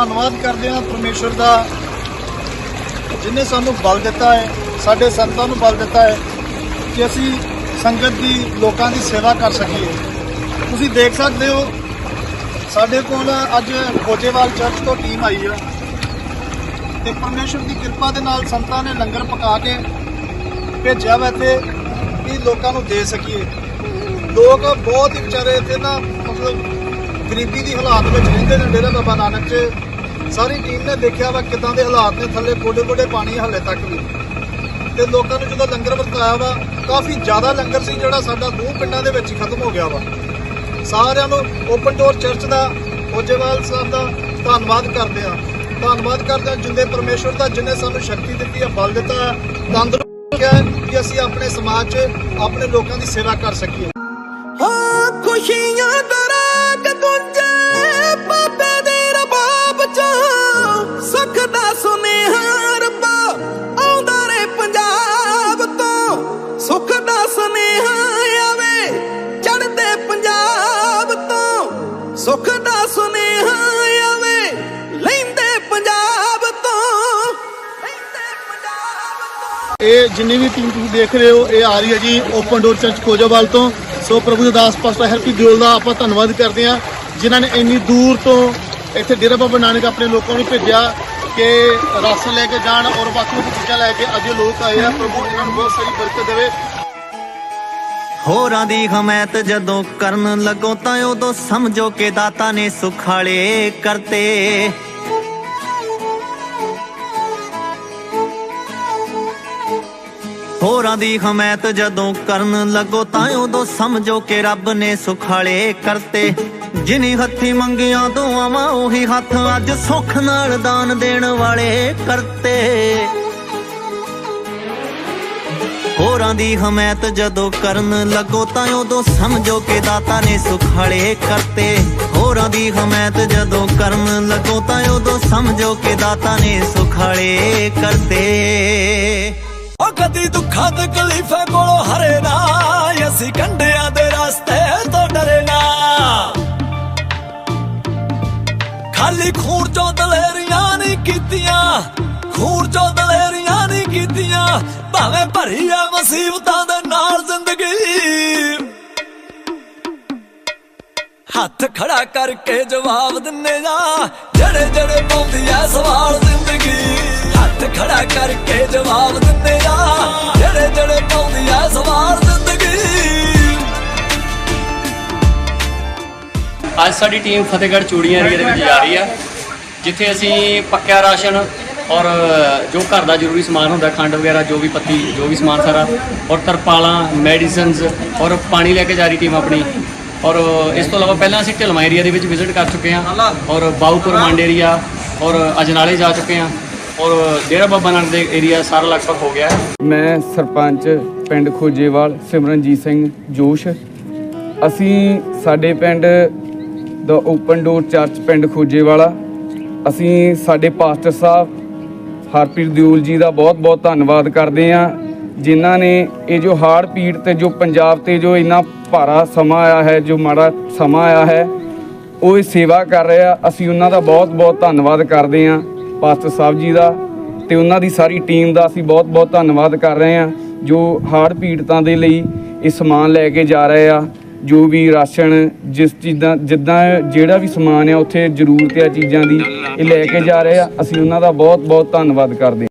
ਧੰਨਵਾਦ ਕਰਦੇ ਹਾਂ ਪਰਮੇਸ਼ਵਰ ਦਾ, ਜਿਨੇ ਸਾਨੂੰ ਬਲ ਦਿੱਤਾ ਹੈ, ਸਾਡੇ ਸੰਤਾਂ ਨੂੰ ਬਲ ਦਿੱਤਾ ਹੈ ਕਿ ਅਸੀਂ ਸੰਗਤ ਦੀ, ਲੋਕਾਂ ਦੀ ਸੇਵਾ ਕਰ ਸਕੀਏ। ਤੁਸੀਂ ਦੇਖ ਸਕਦੇ ਹੋ, ਸਾਡੇ ਕੋਲ ਅੱਜ ਖੋਜੇਵਾਲ ਚਰਚ ਤੋਂ ਟੀਮ ਆਈ ਹੈ ਤੇ ਪਰਮੇਸ਼ਵਰ ਦੀ ਕਿਰਪਾ ਦੇ ਨਾਲ ਸੰਤਾਂ ਨੇ ਲੰਗਰ ਪਕਾ ਕੇ ਭੇਜਿਆ ਵਾ ਇੱਥੇ ਕਿ ਲੋਕਾਂ ਨੂੰ ਦੇ ਸਕੀਏ। ਲੋਕ ਬਹੁਤ ਹੀ ਵਿਚਾਰੇ ਇੱਥੇ ਨਾ ਮਤਲਬ ਗਰੀਬੀ ਦੀ ਹਾਲਾਤ ਵਿੱਚ ਰਹਿੰਦੇ ਨੇ, ਡੇਰਾ ਬਾਬਾ ਨਾਨਕ 'ਚ। ਸਾਰੀ ਟੀਮ ਨੇ ਦੇਖਿਆ ਵਾ ਕਿਦਾਂ ਦੇ ਹਾਲਾਤ ਨੇ, ਥੱਲੇ ਗੋਡੇ ਗੋਡੇ ਪਾਣੀ ਹਲੇ ਤੱਕ ਵੀ। ਤੇ ਲੋਕਾਂ ਨੂੰ ਜਦੋਂ ਲੰਗਰ ਵਰਤਾਇਆ ਵਾ, ਕਾਫੀ ਜ਼ਿਆਦਾ ਲੰਗਰ ਸੀ ਜਿਹੜਾ ਸਾਡਾ ਦੋ ਪਿੰਡਾਂ ਦੇ ਵਿੱਚ ਹੀ ਖਤਮ ਹੋ ਗਿਆ ਵਾ। ਸਾਰਿਆਂ ਨੂੰ ਓਪਨ ਡੋਰ ਚਰਚ ਦਾ, ਓਜੇਵਾਲ ਸਾਹਿਬ ਦਾ ਧੰਨਵਾਦ ਕਰਦੇ ਆ ਧੰਨਵਾਦ ਕਰਦੇ ਆ ਜਿੰਦੇ ਪਰਮੇਸ਼ਵਰ ਦਾ, ਜਿਨੇ ਸਾਨੂੰ ਸ਼ਕਤੀ ਦਿੱਤੀ ਹੈ ਬਲ ਦਿੱਤਾ ਹੈ ਤੰਦਰੁਸਤ ਹੈ ਕਿ ਅਸੀਂ ਆਪਣੇ ਸਮਾਜ 'ਚ ਆਪਣੇ ਲੋਕਾਂ ਦੀ ਸੇਵਾ ਕਰ ਸਕੀਏ। ਸੁੱਖ ਦਾ ਸੁਨੇਹਾ ਆਵੇ, ਲੈਂਦੇ ਪੰਜਾਬ ਤੋਂ। ਇਹ ਜਿੰਨੀ ਵੀ ਟੀਮ ਤੁਸੀਂ ਦੇਖ ਰਹੇ ਹੋ, ਇਹ ਆ ਰਹੀ ਹੈ ਜੀ ਓਪਨ ਡੋਰ ਚਰਚ ਕੋਜੋਵਾਲ ਤੋਂ। ਸੋ ਪ੍ਰਭੂ ਦੇ ਦਾਸ ਪਾਸਟਰ ਹੈਪੀ ਦਿਓਲ ਦਾ ਆਪਾਂ ਧੰਨਵਾਦ ਕਰਦੇ ਹਾਂ, ਜਿਨ੍ਹਾਂ ਨੇ ਇੰਨੀ ਦੂਰ ਤੋਂ ਇੱਥੇ ਡੇਰਾ ਬਾਬਾ ਨਾਨਕ ਆਪਣੇ ਲੋਕਾਂ ਨੂੰ ਭੇਜਿਆ ਕਿ ਰਾਸ਼ਨ ਲੈ ਕੇ ਜਾਣ ਔਰ ਵੱਖ ਵੱਖ ਚੀਜ਼ਾਂ ਲੈ ਕੇ ਅੱਜ ਲੋਕ ਆਏ ਆ। ਪ੍ਰਭੂ ਇਹਨਾਂ ਨੂੰ ਬਹੁਤ ਸਾਰੀ ਬਰਕਤ ਦੇਵੇ। ਹੋਰਾਂ ਦੀ ਹਮਾਇਤ ਜਦੋਂ ਕਰਨ ਲੱਗੋ ਤਾਂ ਉਦੋਂ ਸਮਝੋ ਕਿ ਦਾਤਾ ਨੇ ਸੁਖਾਲੇ ਕਰਤੇ। ਹੋਰਾਂ ਦੀ ਹਮਾਇਤ ਜਦੋਂ ਕਰਨ ਲੱਗੋ ਤਾਂ ਉਦੋਂ ਸਮਝੋ ਕਿ ਰੱਬ ਨੇ ਸੁਖਾਲੇ ਕਰਤੇ। ਜਿਨੀ ਹੱਥੀ ਮੰਗੀਆਂ ਦੁਆਵਾਂ, ਉਹੀ ਹੱਥ ਅੱਜ ਸੁੱਖ ਨਾਲ ਦਾਨ ਦੇਣ ਵਾਲੇ ਕਰਤੇ। ਹੋਰਾਂ ਦੀ ਹਮਾਇਤ ਜਦੋਂ ਕਰਨ ਲੱਗੋ ਤਾਂ ਉਦੋਂ ਸਮਝੋ ਕਿ ਦਾਤਾ ਨੇ ਸੁਖਾਲੇ ਕਰਤੇ। ਹੋਰਾਂ ਦੀ ਹਮਾਇਤ ਜਦੋਂ ਕਰਨ ਲੱਗੋ ਤਾਂ ਉਦੋਂ ਸਮਝੋ ਕਿ ਦਾਤਾ ਨੇ ਸੁਖਾਲੇ ਕਰਤੇ। ਉਹ ਕਦੀ ਦੁੱਖਾਂ ਤੇ ਕਲੀਫੇ ਕੋਲੋਂ ਹਰੇ ਨਾ, ਅਸੀਂ ਕੰਡਿਆਂ ਦੇ ਰਸਤੇ ਤੋਂ ਡਰੇ ਨਾ। ਖਾਲੀ ਖੂਰ ਚੋਂ ਦਲੇਰੀਆਂ ਨਹੀਂ ਕੀਤੀਆਂ ਖੂਰ ਚੋਂ ਦਲੇਰੀਆਂ ਕੀਤੀਆਂ, ਭਾਵੇਂ ਭਰੀ ਆ ਮੁਸੀਬਤਾਂ ਦੇ ਨਾਲ ਜ਼ਿੰਦਗੀ। ਹੱਥ ਖੜਾ ਕਰਕੇ ਜਵਾਬ ਦਿੰਨੇ ਜਾ ਜਿਹੜੇ ਜਿਹੜੇ ਪਾਉਂਦੀ ਐ ਸਵਾਲ ਜ਼ਿੰਦਗੀ। ਹੱਥ ਖੜਾ ਕਰਕੇ ਜਵਾਬ ਦਿੰਨੇ ਜਾ ਜਿਹੜੇ ਜਿਹੜੇ ਪਾਉਂਦੀ ਐ ਸਵਾਲ ਜ਼ਿੰਦਗੀ। ਅੱਜ ਸਾਡੀ ਟੀਮ ਫਤਿਹਗੜ੍ਹ ਚੂੜੀਆਂ ਏਰੀਆ ਦੇ ਵਿੱਚ ਜਾ ਰਹੀ ਆ, ਜਿੱਥੇ ਅਸੀਂ ਪੱਕਿਆ ਰਾਸ਼ਨ ਔਰ ਜੋ ਘਰ ਦਾ ਜ਼ਰੂਰੀ ਸਮਾਨ ਹੁੰਦਾ, ਖੰਡ ਵਗੈਰਾ, ਜੋ ਵੀ ਪੱਤੀ, ਜੋ ਵੀ ਸਮਾਨ ਸਾਰਾ, ਔਰ ਤਰਪਾਲਾਂ ਮੈਡੀਸਿਨਸ ਔਰ ਪਾਣੀ ਲੈ ਕੇ ਜਾ ਰਹੀ ਟੀਮ ਆਪਣੀ। ਔਰ ਇਸ ਤੋਂ ਇਲਾਵਾ ਪਹਿਲਾਂ ਅਸੀਂ ਢਲਮਾ ਏਰੀਆ ਦੇ ਵਿੱਚ ਵਿਜ਼ਿਟ ਕਰ ਚੁੱਕੇ ਹਾਂ। ਔਰ ਬਾਉਪੁਰ ਮੰਡ ਏਰੀਆ ਔਰ ਅਜਨਾਲੇ ਜਾ ਚੁੱਕੇ ਹਾਂ। ਔਰ ਡੇਰਾ ਬਾਬਾ ਨਾਨਕ ਦੇ ਏਰੀਆ ਸਾਰਾ ਲਗਭਗ ਹੋ ਗਿਆ। ਮੈਂ ਸਰਪੰਚ ਪਿੰਡ ਖੋਜੇਵਾਲ ਸਿਮਰਨਜੀਤ ਸਿੰਘ ਜੋਸ਼। ਅਸੀਂ ਸਾਡੇ ਪਿੰਡ ਦਾ ਓਪਨ ਡੋਰ ਚਰਚ ਪਿੰਡ ਖੋਜੇਵਾਲਾ। ਅਸੀਂ ਸਾਡੇ ਪਾਸਟਰ ਸਾਹਿਬ ਹਰਪ੍ਰੀਤ ਦਿਓਲ ਜੀ ਦਾ ਬਹੁਤ-ਬਹੁਤ ਧੰਨਵਾਦ ਕਰਦੇ ਹਾਂ, ਜਿਨ੍ਹਾਂ ਨੇ ਇਹ ਜੋ ਹਾਰਡ ਪੀੜ ਤੇ ਜੋ ਪੰਜਾਬ ਤੇ ਜੋ ਇੰਨਾ ਭਾਰਾ ਸਮਾਂ ਆਇਆ ਹੈ, ਜੋ ਮਾੜਾ ਸਮਾਂ ਆਇਆ ਹੈ, ਉਹ ਇਹ ਸੇਵਾ ਕਰ ਰਹੇ ਆ। ਅਸੀਂ ਉਹਨਾਂ ਦਾ ਬਹੁਤ-ਬਹੁਤ ਧੰਨਵਾਦ ਕਰਦੇ ਹਾਂ ਪਾਸਟਰ ਸਾਹਿਬ ਜੀ ਦਾ ਤੇ ਉਹਨਾਂ ਦੀ ਸਾਰੀ ਟੀਮ ਦਾ ਅਸੀਂ ਬਹੁਤ-ਬਹੁਤ ਧੰਨਵਾਦ ਕਰ ਰਹੇ ਹਾਂ, ਜੋ ਹਾਰਡ ਪੀੜਤਾਂ ਦੇ ਲਈ ਇਹ ਸਮਾਨ ਲੈ ਕੇ ਜਾ ਰਹੇ ਆ, ਜੋ ਵੀ ਰਾਸ਼ਨ, ਜਿਸ ਚੀਜ਼ਾਂ, ਜਿੱਦਾਂ ਜਿਹੜਾ ਵੀ ਸਮਾਨ ਆ, ਉੱਥੇ ਜ਼ਰੂਰਤ ਆ ਚੀਜ਼ਾਂ ਦੀ ਇਹ ਲੈ ਕੇ ਜਾ ਰਹੇ ਆ। ਅਸੀਂ ਉਹਨਾਂ ਦਾ ਬਹੁਤ-ਬਹੁਤ ਧੰਨਵਾਦ ਕਰਦੇ ਹਾਂ।